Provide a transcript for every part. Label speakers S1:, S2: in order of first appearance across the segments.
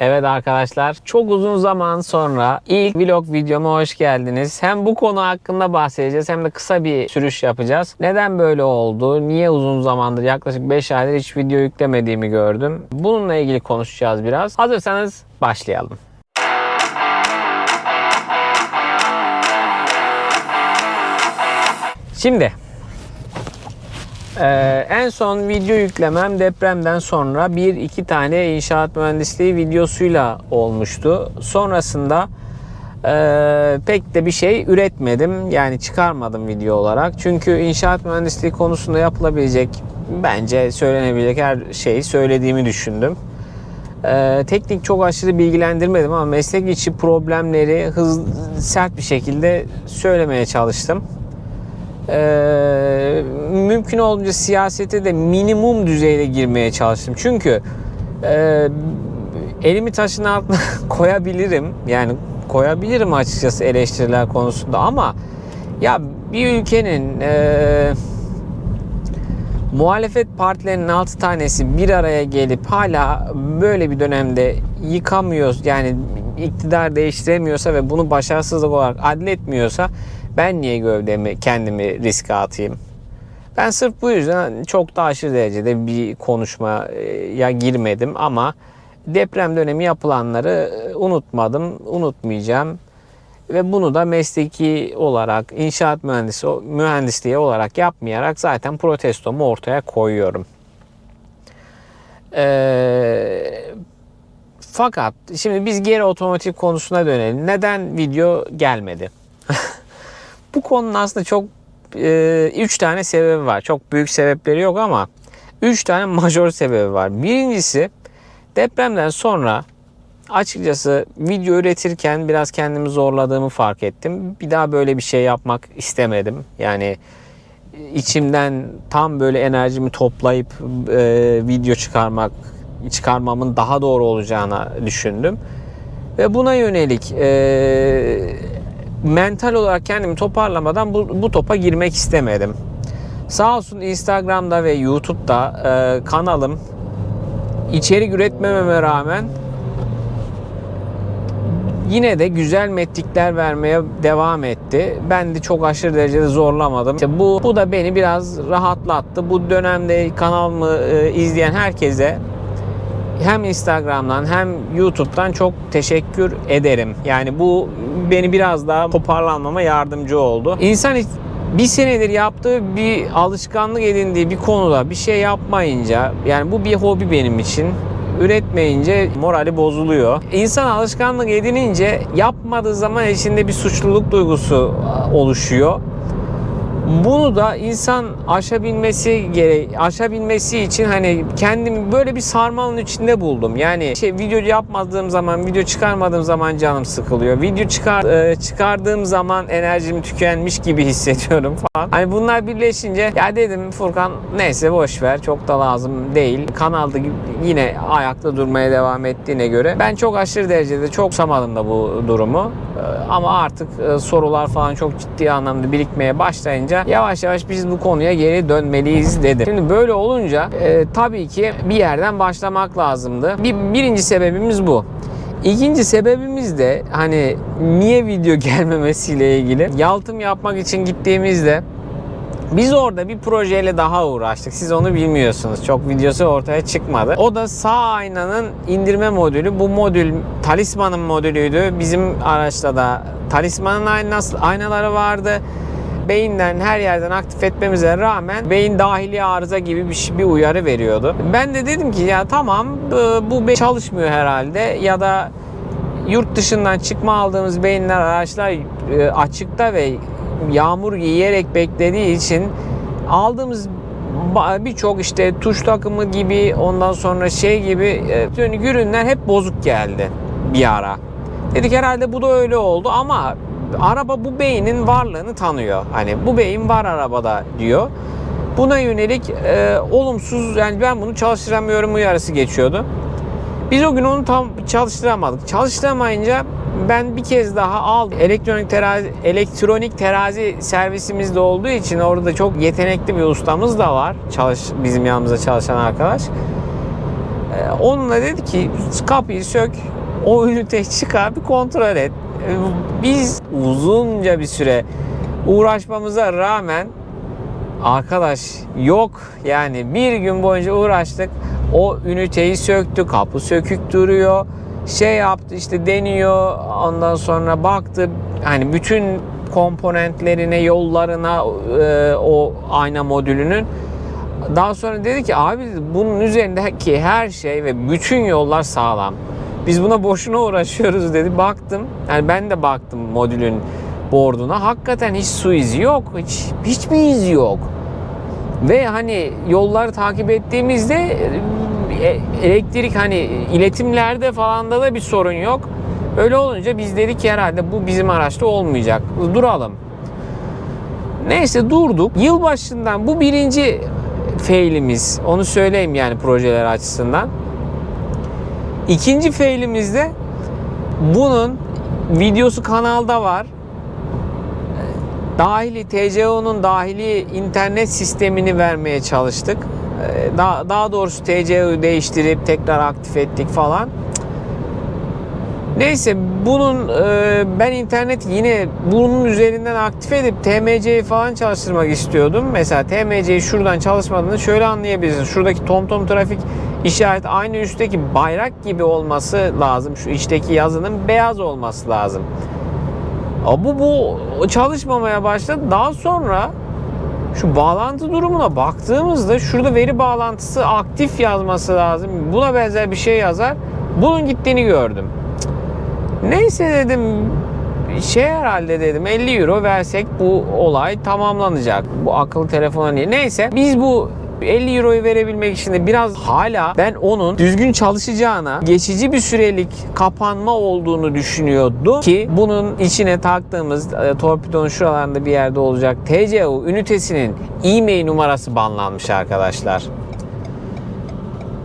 S1: Evet arkadaşlar çok uzun zaman sonra ilk vlog videoma hoş geldiniz. Hem bu konu hakkında bahsedeceğiz hem de kısa bir sürüş yapacağız. Neden böyle oldu? Niye uzun zamandır yaklaşık 5 aydır hiç video yüklemediğimi gördüm. Bununla ilgili konuşacağız biraz. Hazırsanız başlayalım. Şimdi ee, en son video yüklemem depremden sonra bir iki tane inşaat mühendisliği videosuyla olmuştu. Sonrasında e, pek de bir şey üretmedim. Yani çıkarmadım video olarak. Çünkü inşaat mühendisliği konusunda yapılabilecek bence söylenebilecek her şeyi söylediğimi düşündüm. Ee, teknik çok aşırı bilgilendirmedim ama meslek içi problemleri hızlı, sert bir şekilde söylemeye çalıştım. Ee, mümkün olduğunca siyasete de minimum düzeyde girmeye çalıştım. Çünkü e, elimi taşın altına koyabilirim. Yani koyabilirim açıkçası eleştiriler konusunda ama ya bir ülkenin e, muhalefet partilerinin 6 tanesi bir araya gelip hala böyle bir dönemde yıkamıyoruz yani iktidar değiştiremiyorsa ve bunu başarısızlık olarak adletmiyorsa ben niye gövdemi kendimi riske atayım? Ben sırf bu yüzden çok da aşırı derecede bir konuşmaya girmedim ama deprem dönemi yapılanları unutmadım, unutmayacağım. Ve bunu da mesleki olarak, inşaat mühendisi mühendisliği olarak yapmayarak zaten protestomu ortaya koyuyorum. Ee, fakat şimdi biz geri otomotiv konusuna dönelim. Neden video gelmedi? Bu konunun aslında çok 3 e, tane sebebi var. Çok büyük sebepleri yok ama 3 tane majör sebebi var. Birincisi depremden sonra açıkçası video üretirken biraz kendimi zorladığımı fark ettim. Bir daha böyle bir şey yapmak istemedim. Yani içimden tam böyle enerjimi toplayıp e, video çıkarmak çıkarmamın daha doğru olacağını düşündüm. Ve buna yönelik e, mental olarak kendimi toparlamadan bu, bu topa girmek istemedim. Sağ olsun Instagram'da ve YouTube'da e, kanalım içerik üretmememe rağmen yine de güzel metlikler vermeye devam etti. Ben de çok aşırı derecede zorlamadım. İşte bu, bu da beni biraz rahatlattı. Bu dönemde kanalımı e, izleyen herkese hem Instagram'dan hem YouTube'dan çok teşekkür ederim. Yani bu beni biraz daha toparlanmama yardımcı oldu. İnsan bir senedir yaptığı bir alışkanlık edindiği bir konuda bir şey yapmayınca yani bu bir hobi benim için üretmeyince morali bozuluyor. İnsan alışkanlık edinince yapmadığı zaman içinde bir suçluluk duygusu oluşuyor. Bunu da insan aşabilmesi gerek aşabilmesi için hani kendimi böyle bir sarmalın içinde buldum. Yani şey video yapmadığım zaman, video çıkarmadığım zaman canım sıkılıyor. Video çıkar e, çıkardığım zaman enerjim tükenmiş gibi hissediyorum falan. Hani bunlar birleşince ya dedim Furkan neyse boş ver. Çok da lazım değil. Kanalda yine ayakta durmaya devam ettiğine göre ben çok aşırı derecede çok samadım da bu durumu. E, ama artık e, sorular falan çok ciddi anlamda birikmeye başlayınca yavaş yavaş biz bu konuya geri dönmeliyiz dedim. Şimdi böyle olunca e, tabii ki bir yerden başlamak lazımdı. Bir, birinci sebebimiz bu. İkinci sebebimiz de hani niye video gelmemesiyle ilgili. Yaltım yapmak için gittiğimizde biz orada bir projeyle daha uğraştık. Siz onu bilmiyorsunuz. Çok videosu ortaya çıkmadı. O da sağ aynanın indirme modülü. Bu modül Talisman'ın modülüydü. Bizim araçta da Talisman'ın aynası, aynaları vardı beyinden her yerden aktif etmemize rağmen beyin dahili arıza gibi bir, bir uyarı veriyordu. Ben de dedim ki ya tamam bu çalışmıyor herhalde ya da yurt dışından çıkma aldığımız beyinler araçlar e, açıkta ve yağmur yiyerek beklediği için aldığımız birçok işte tuş takımı gibi ondan sonra şey gibi e, ürünler hep bozuk geldi bir ara. Dedik herhalde bu da öyle oldu ama araba bu beynin varlığını tanıyor. Hani bu beyin var arabada diyor. Buna yönelik e, olumsuz yani ben bunu çalıştıramıyorum uyarısı geçiyordu. Biz o gün onu tam çalıştıramadık. Çalıştıramayınca ben bir kez daha aldım. Elektronik terazi, elektronik terazi servisimizde olduğu için orada çok yetenekli bir ustamız da var. Çalış, bizim yanımızda çalışan arkadaş. Ee, onunla dedi ki kapıyı sök, o üniteyi çıkar bir kontrol et. Ee, Biz uzunca bir süre uğraşmamıza rağmen arkadaş yok yani bir gün boyunca uğraştık. O üniteyi söktü, kapı sökük duruyor. Şey yaptı işte deniyor ondan sonra baktı hani bütün komponentlerine, yollarına e, o ayna modülünün daha sonra dedi ki abi bunun üzerindeki her şey ve bütün yollar sağlam. Biz buna boşuna uğraşıyoruz dedi. Baktım. Yani ben de baktım modülün boarduna. Hakikaten hiç su izi yok. Hiç hiçbir iz yok. Ve hani yolları takip ettiğimizde elektrik hani iletimlerde falan da da bir sorun yok. Öyle olunca biz dedik ki herhalde bu bizim araçta olmayacak. Duralım. Neyse durduk. Yılbaşından bu birinci failimiz. Onu söyleyeyim yani projeler açısından. İkinci failimizde bunun videosu kanalda var. Dahili TCO'nun dahili internet sistemini vermeye çalıştık. Ee, Daha, daha doğrusu TCO'yu değiştirip tekrar aktif ettik falan. Neyse bunun e, ben internet yine bunun üzerinden aktif edip TMC'yi falan çalıştırmak istiyordum. Mesela TMC'yi şuradan çalışmadığını şöyle anlayabilirsin. Şuradaki TomTom trafik işareti aynı üstteki bayrak gibi olması lazım. Şu içteki yazının beyaz olması lazım. Bu bu çalışmamaya başladı. Daha sonra şu bağlantı durumuna baktığımızda şurada veri bağlantısı aktif yazması lazım. Buna benzer bir şey yazar. Bunun gittiğini gördüm. Neyse dedim şey herhalde dedim 50 euro versek bu olay tamamlanacak. Bu akıllı telefona niye? Neyse biz bu 50 euroyu verebilmek için de biraz hala ben onun düzgün çalışacağına geçici bir sürelik kapanma olduğunu düşünüyordum ki bunun içine taktığımız e, torpidonun şuralarında bir yerde olacak TCU ünitesinin e-mail numarası banlanmış arkadaşlar.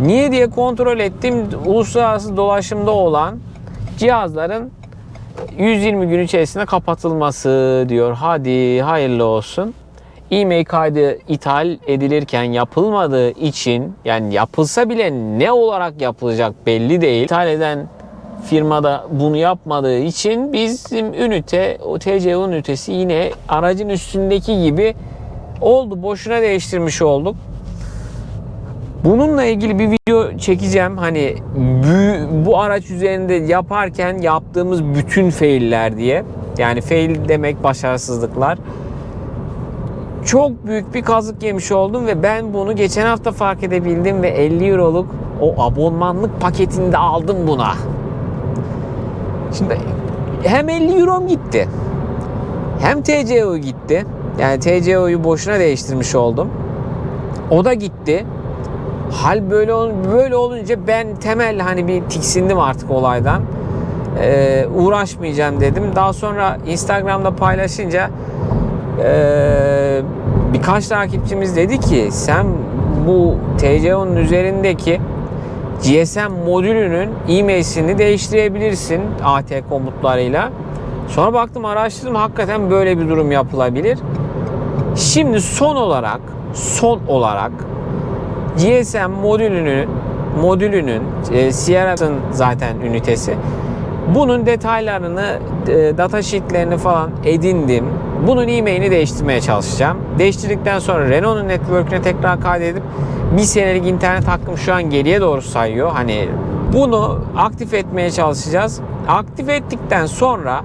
S1: Niye diye kontrol ettim. Uluslararası dolaşımda olan cihazların 120 gün içerisinde kapatılması diyor. Hadi hayırlı olsun. E-mail kaydı ithal edilirken yapılmadığı için yani yapılsa bile ne olarak yapılacak belli değil. İthal eden firmada bunu yapmadığı için bizim ünite, o TCU ünitesi yine aracın üstündeki gibi oldu. Boşuna değiştirmiş olduk. Bununla ilgili bir video çekeceğim. Hani bu araç üzerinde yaparken yaptığımız bütün failler diye. Yani fail demek başarısızlıklar. Çok büyük bir kazık yemiş oldum ve ben bunu geçen hafta fark edebildim ve 50 euroluk o abonmanlık paketini de aldım buna. Şimdi hem 50 eurom gitti. Hem TCO gitti. Yani TCO'yu boşuna değiştirmiş oldum. O da gitti. Hal böyle böyle olunca ben temel hani bir tiksindim artık olaydan. Ee, uğraşmayacağım dedim. Daha sonra Instagram'da paylaşınca ee, birkaç takipçimiz dedi ki sen bu TCO'nun üzerindeki GSM modülünün e-mail'sini değiştirebilirsin AT komutlarıyla. Sonra baktım araştırdım hakikaten böyle bir durum yapılabilir. Şimdi son olarak son olarak GSM modülünün modülünün e, Sierra'nın zaten ünitesi. Bunun detaylarını, e, data sheetlerini falan edindim. Bunun e-mailini değiştirmeye çalışacağım. Değiştirdikten sonra Renault'un network'üne tekrar kaydedip bir senelik internet hakkım şu an geriye doğru sayıyor. Hani bunu aktif etmeye çalışacağız. Aktif ettikten sonra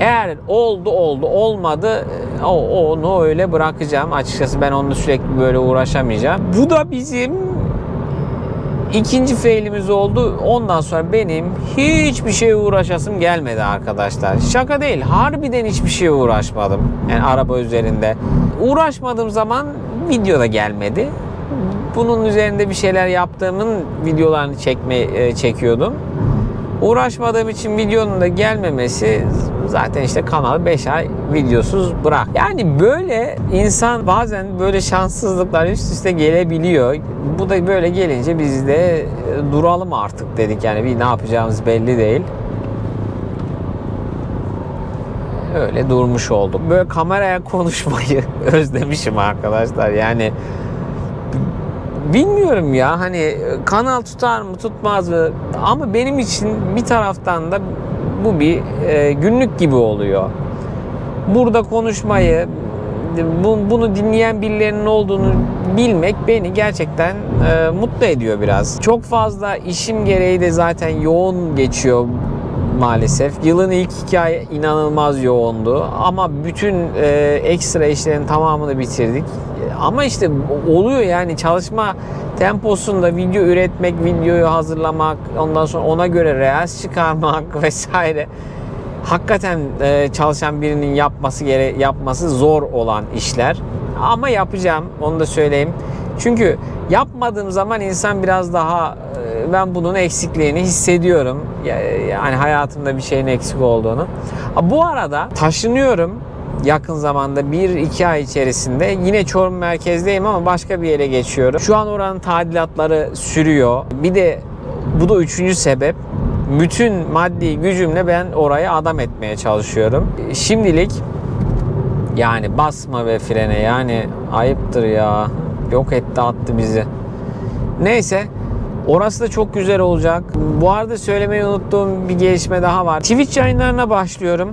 S1: eğer oldu oldu olmadı o, onu öyle bırakacağım. Açıkçası ben onunla sürekli böyle uğraşamayacağım. Bu da bizim ikinci failimiz oldu. Ondan sonra benim hiçbir şeye uğraşasım gelmedi arkadaşlar. Şaka değil. Harbiden hiçbir şeye uğraşmadım. Yani araba üzerinde. Uğraşmadığım zaman video da gelmedi. Bunun üzerinde bir şeyler yaptığımın videolarını çekme e, çekiyordum. Uğraşmadığım için videonun da gelmemesi zaten işte kanalı 5 ay videosuz bırak. Yani böyle insan bazen böyle şanssızlıklar üst üste gelebiliyor. Bu da böyle gelince biz de e, duralım artık dedik. Yani bir ne yapacağımız belli değil. Öyle durmuş olduk. Böyle kameraya konuşmayı özlemişim arkadaşlar. Yani bilmiyorum ya hani kanal tutar mı tutmaz mı ama benim için bir taraftan da bu bir e, günlük gibi oluyor. Burada konuşmayı bu- bunu dinleyen birilerinin olduğunu bilmek beni gerçekten e, mutlu ediyor biraz. Çok fazla işim gereği de zaten yoğun geçiyor maalesef. Yılın ilk iki ay inanılmaz yoğundu ama bütün e, ekstra işlerin tamamını bitirdik. Ama işte oluyor yani çalışma temposunda video üretmek, videoyu hazırlamak, ondan sonra ona göre reels çıkarmak vesaire hakikaten e, çalışan birinin yapması gere yapması zor olan işler. Ama yapacağım onu da söyleyeyim. Çünkü yapmadığım zaman insan biraz daha ben bunun eksikliğini hissediyorum. Ya- Yani hayatımda bir şeyin eksik olduğunu. Bu arada taşınıyorum yakın zamanda 1-2 ay içerisinde yine Çorum merkezdeyim ama başka bir yere geçiyorum. Şu an oranın tadilatları sürüyor. Bir de bu da üçüncü sebep. Bütün maddi gücümle ben orayı adam etmeye çalışıyorum. Şimdilik yani basma ve frene yani ayıptır ya. Yok etti attı bizi. Neyse orası da çok güzel olacak. Bu arada söylemeyi unuttuğum bir gelişme daha var. Twitch yayınlarına başlıyorum.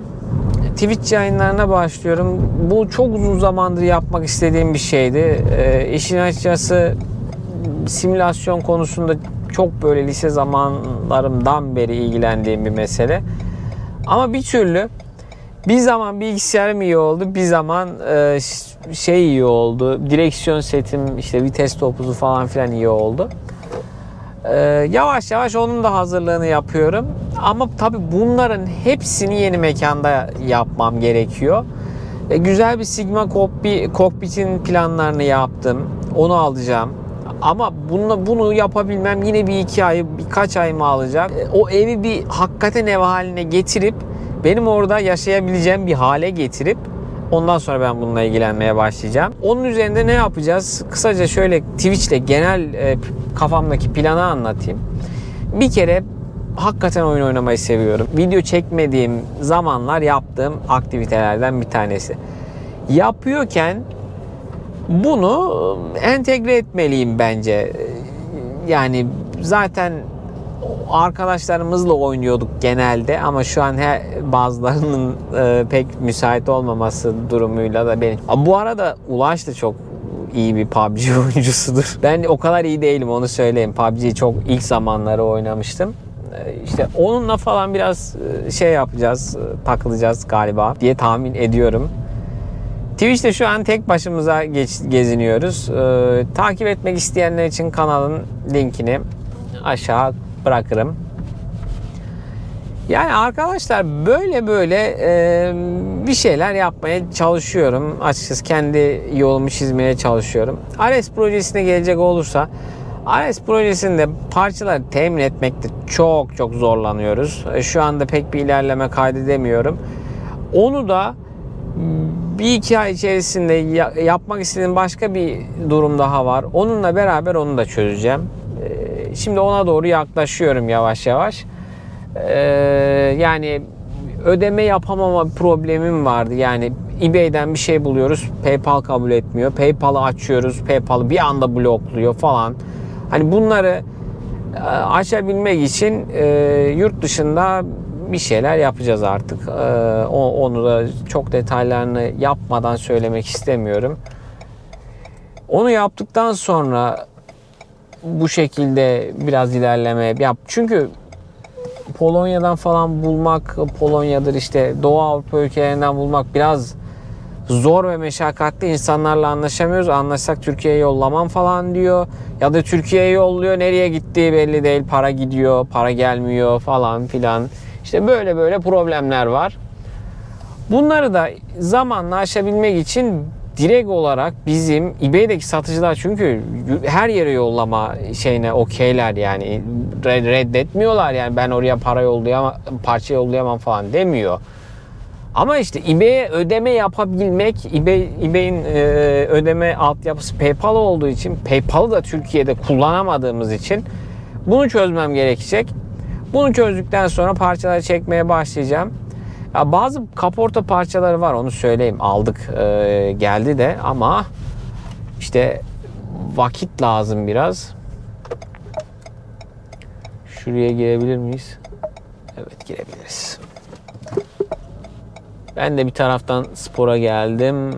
S1: Twitch yayınlarına başlıyorum. Bu çok uzun zamandır yapmak istediğim bir şeydi. Ee, işin açıkçası simülasyon konusunda çok böyle lise zamanlarımdan beri ilgilendiğim bir mesele. Ama bir türlü bir zaman bilgisayarım iyi oldu, bir zaman e, şey iyi oldu. Direksiyon setim, işte vites topuzu falan filan iyi oldu. E, yavaş yavaş onun da hazırlığını yapıyorum. Ama tabii bunların hepsini yeni mekanda yapmam gerekiyor. E, güzel bir Sigma kokpi, kokpitin planlarını yaptım. Onu alacağım. Ama bunu, bunu yapabilmem yine bir iki ay, birkaç ay mı alacak? E, O evi bir hakikaten ev haline getirip benim orada yaşayabileceğim bir hale getirip ondan sonra ben bununla ilgilenmeye başlayacağım. Onun üzerinde ne yapacağız? Kısaca şöyle Twitch'le genel e, kafamdaki planı anlatayım. Bir kere hakikaten oyun oynamayı seviyorum. Video çekmediğim zamanlar yaptığım aktivitelerden bir tanesi. Yapıyorken bunu entegre etmeliyim bence. Yani zaten arkadaşlarımızla oynuyorduk genelde ama şu an he, bazılarının e, pek müsait olmaması durumuyla da benim. Bu arada Ulaş da çok iyi bir PUBG oyuncusudur. Ben o kadar iyi değilim onu söyleyeyim. PUBG'yi çok ilk zamanları oynamıştım. E, İşte onunla falan biraz e, şey yapacağız, e, takılacağız galiba diye tahmin ediyorum. Twitch'te şu an tek başımıza geç, geziniyoruz. Ee, takip etmek isteyenler için kanalın linkini aşağı bırakırım. Yani arkadaşlar böyle böyle e, bir şeyler yapmaya çalışıyorum. Açıkçası kendi yolumu çizmeye çalışıyorum. Ares projesine gelecek olursa Ares projesinde parçaları temin etmekte çok çok zorlanıyoruz. E, Şu anda pek bir ilerleme kaydedemiyorum. Onu da bir iki ay içerisinde ya- yapmak istediğim başka bir durum daha var. Onunla beraber onu da çözeceğim. Şimdi ona doğru yaklaşıyorum yavaş yavaş. Ee, yani ödeme yapamama problemim vardı. Yani eBay'den bir şey buluyoruz. PayPal kabul etmiyor. PayPal'ı açıyoruz. PayPal'ı bir anda blokluyor falan. Hani bunları e, aşabilmek için e, yurt dışında bir şeyler yapacağız artık. E, onu da çok detaylarını yapmadan söylemek istemiyorum. Onu yaptıktan sonra bu şekilde biraz ilerleme yap. Çünkü Polonya'dan falan bulmak, Polonya'dır işte Doğu Avrupa ülkelerinden bulmak biraz zor ve meşakkatli insanlarla anlaşamıyoruz. Anlaşsak Türkiye'ye yollamam falan diyor. Ya da Türkiye'ye yolluyor. Nereye gittiği belli değil. Para gidiyor, para gelmiyor falan filan. İşte böyle böyle problemler var. Bunları da zamanla aşabilmek için direkt olarak bizim eBay'deki satıcılar çünkü her yere yollama şeyine okeyler yani Red- reddetmiyorlar yani ben oraya para yollayamam, parça yollayamam falan demiyor. Ama işte eBay'e ödeme yapabilmek, eBay, eBay'in e, ödeme altyapısı PayPal olduğu için, PayPal'ı da Türkiye'de kullanamadığımız için bunu çözmem gerekecek. Bunu çözdükten sonra parçaları çekmeye başlayacağım. Ya bazı kaporta parçaları var onu söyleyeyim aldık e, geldi de ama işte vakit lazım biraz. Şuraya girebilir miyiz? Evet girebiliriz. Ben de bir taraftan spora geldim.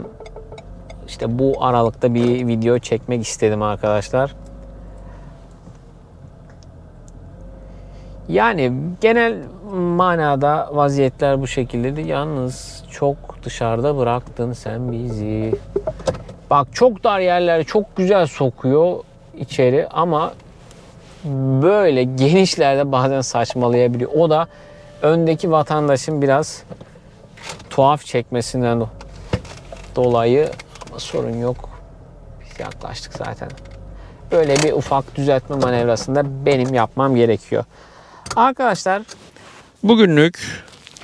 S1: İşte bu aralıkta bir video çekmek istedim arkadaşlar. Yani genel manada vaziyetler bu şekilde. Yalnız çok dışarıda bıraktın sen bizi. Bak çok dar yerler çok güzel sokuyor içeri ama böyle genişlerde bazen saçmalayabiliyor. O da öndeki vatandaşın biraz tuhaf çekmesinden dolayı ama sorun yok. Biz yaklaştık zaten. Böyle bir ufak düzeltme manevrasında benim yapmam gerekiyor. Arkadaşlar bugünlük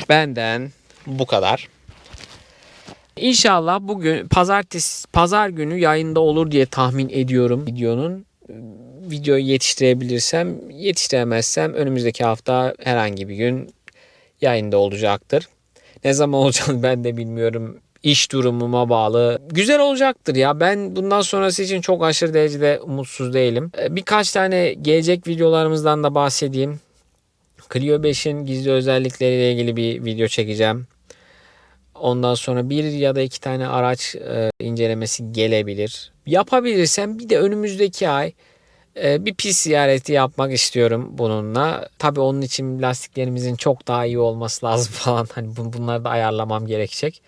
S1: benden bu kadar. İnşallah bugün pazartesi pazar günü yayında olur diye tahmin ediyorum videonun. Videoyu yetiştirebilirsem, yetiştiremezsem önümüzdeki hafta herhangi bir gün yayında olacaktır. Ne zaman olacağını ben de bilmiyorum. İş durumuma bağlı. Güzel olacaktır ya. Ben bundan sonrası için çok aşırı derecede umutsuz değilim. Birkaç tane gelecek videolarımızdan da bahsedeyim. Clio 5'in gizli özellikleriyle ilgili bir video çekeceğim. Ondan sonra bir ya da iki tane araç e, incelemesi gelebilir. Yapabilirsem bir de önümüzdeki ay e, bir pist ziyareti yapmak istiyorum bununla. Tabii onun için lastiklerimizin çok daha iyi olması lazım falan. Hani bun- bunları da ayarlamam gerekecek.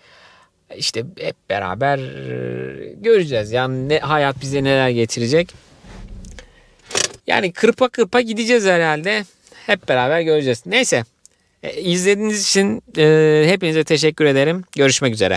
S1: İşte hep beraber e, göreceğiz. Yani ne hayat bize neler getirecek. Yani kırpa kırpa gideceğiz herhalde. Hep beraber göreceğiz. Neyse. E, izlediğiniz için e, hepinize teşekkür ederim. Görüşmek üzere.